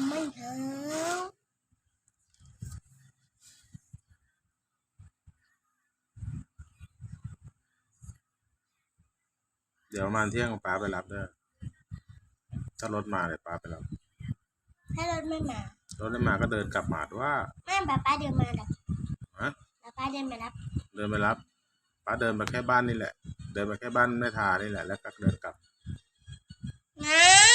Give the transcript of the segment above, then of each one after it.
ยังไม่หาวเดี๋ยวประมาณเที่ยงป้าไปรับเด้อถ้ารถมาเดี๋ยวป้าไปรับ ถ้ารถไม่มา รถไม่มาก็เดินกลับมาว่าไม่ป้าป้าเดินมาดับฮะป้าป้าเดินมารับ เดินไปรับ ป้าเดินมาแค่บ้านนี่แหละ เดินมาแค่บ้านแม่ทานี่แหละ แล้วก็เดินกลับ นะ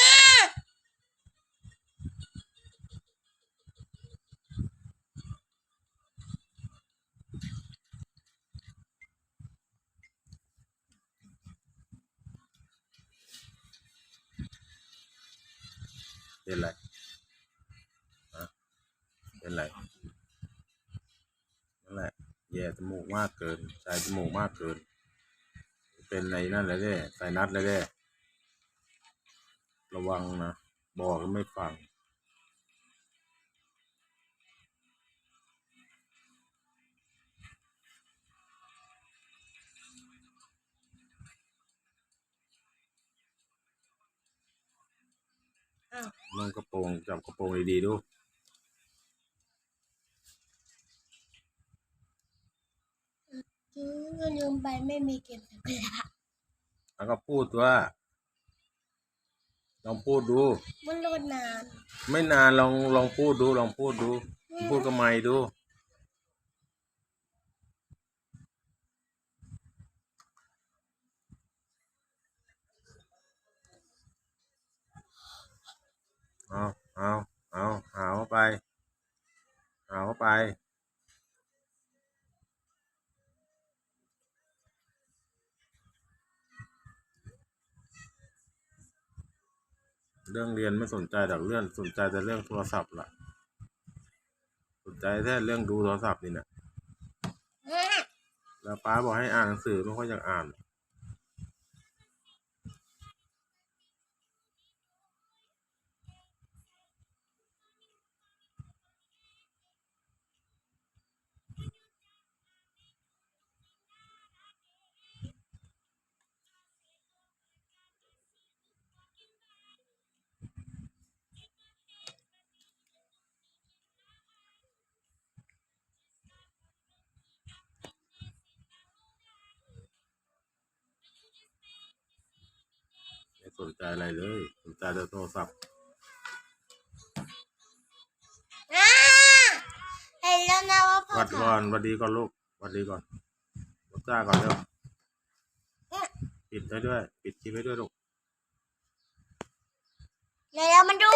เป็นไรฮะเป็นไรนั่นแหละแย่จมูกมากเกินใส่จมูกมากเกิน เป็นไรนั่นเลยเด้ใส่นัดเลยเด้ระวังนะ บอกแล้วไม่ฟัง อ้าวนุ่งกระโปรงจับกระโปรงดีๆดูจื้อลืมไปไม่มีเกมสักเวลาแล้วก็พูดว่าลองพูดดูมันรดนาน ไม่นานลองลองพูดดู ลองพูดดู พูดกับไม่ดู เอาเอาเอาหาเข้าไปหาเข้า ไปเรื่องเรียนไม่สนใจแต่เรื่องสนใจแต่เรื่องโทรศัพท์ล่ะ สนใจแค่เรื่องดูโทรศัพท์นี่แหละแล้วป้าบอกให้อ่านหนังสือไม่ค่อยอยากอ่าน สนใจอะไรเลยสนใจแต่โทรศัพท์อ่าเห็นแล้วนะว่าพ่อวัดก่อนวัดดีก่อนลูกวัดดีก่อนวัดจ้าก่อนเร็วปิดได้ด้วย ปิดคลิปไว้ด้วยลูก เดี๋ยวเรามาดู